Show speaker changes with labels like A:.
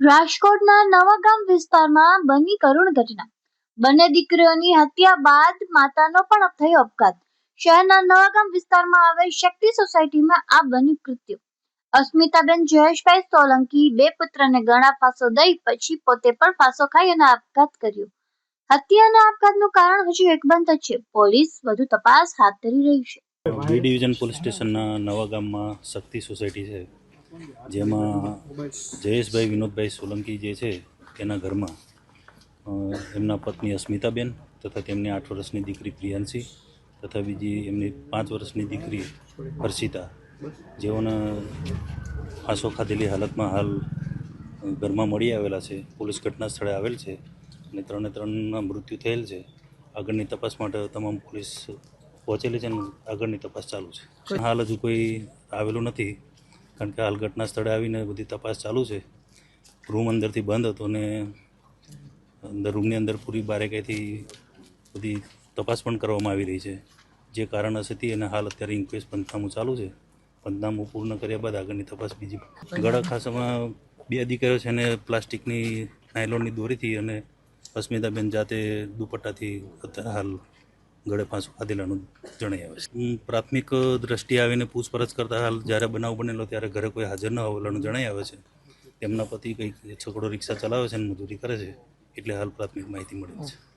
A: રાજકોટના નવાગામ વિસ્તારમાં બની કરુણ ઘટના. બંને દીકરીઓની હત્યા બાદ માતાનો પણ થયો આપઘાત શહેરના નવાગામ વિસ્તારમાં આવેલ શક્તિ સોસાયટીમાં આ બન્યું કૃત્ય. અસ્મિતાબેન જયેશભાઈ સોલંકી બે પુત્રને ગળા ફાંસો દઈ પછી પોતે પણ ફાંસો ખાઈ અને આપઘાત કર્યો. હત્યા અને આપઘાતનું કારણ હજુ એકબંધ છે. પોલીસ વધુ તપાસ હાથ ધરી રહી છે.
B: બી ડિવિઝન પોલીસ સ્ટેશનના નવાગામમાં શક્તિ સોસાયટી છે. જેમાં જયેશભાઈ, વિનોદભાઈ સોલંકી જે છે તેના ઘરમાં એમના પત્ની અસ્મિતાબેન તથા તેમની આઠ વર્ષની દીકરી પ્રિયાંશી તથા બીજી એમની પાંચ વર્ષની દીકરી હર્ષિતા. જેઓને ફાંસો ખાધેલી હાલતમાં હાલ ઘરમાં મળી આવેલા છે. પોલીસ ઘટના સ્થળે આવેલ છે અને ત્રણે ત્રણના મૃત્યુ થયેલ છે. આગળની તપાસ માટે તમામ પોલીસ પહોંચેલી છે અને આગળની તપાસ ચાલુ છે. હાલ હજુ કોઈ આવેલું નથી. કારણ કે હાલ ઘટના સ્થળે આવીને બધી તપાસ ચાલુ છે. રૂમ અંદરથી બંધ હતો ને અંદર રૂમની અંદર પૂરી બારેકાઈથી બધી તપાસ પણ કરવામાં આવી રહી છે. જે કારણ હશે તે અને હાલ અત્યારે ઇન્ક્વેસ્ટ પંચનામું ચાલુ છે. પંચનામું પૂર્ણ કર્યા બાદ આગળની તપાસ બીજી ગળા ખાસામાં બે દીકરીઓ છે અને પ્લાસ્ટિકની નાયલોનની દોરીથી અને અસ્મિતાબેન જાતે દુપટ્ટાથી અત્યારે હાલ ગળે ફાંસો ખાધેલાનું જણાઈ આવે છે. પ્રાથમિક દ્રષ્ટિએ આવીને પૂછપરછ કરતા હાલ જ્યારે બનાવ બનેલો ત્યારે ઘરે કોઈ હાજર ન હોવાનું જણાઈ આવે છે. તેમના પતિ કંઈક છકડો રિક્ષા ચલાવે છે અને મજૂરી કરે છે, એટલે હાલ પ્રાથમિક માહિતી મળી છે.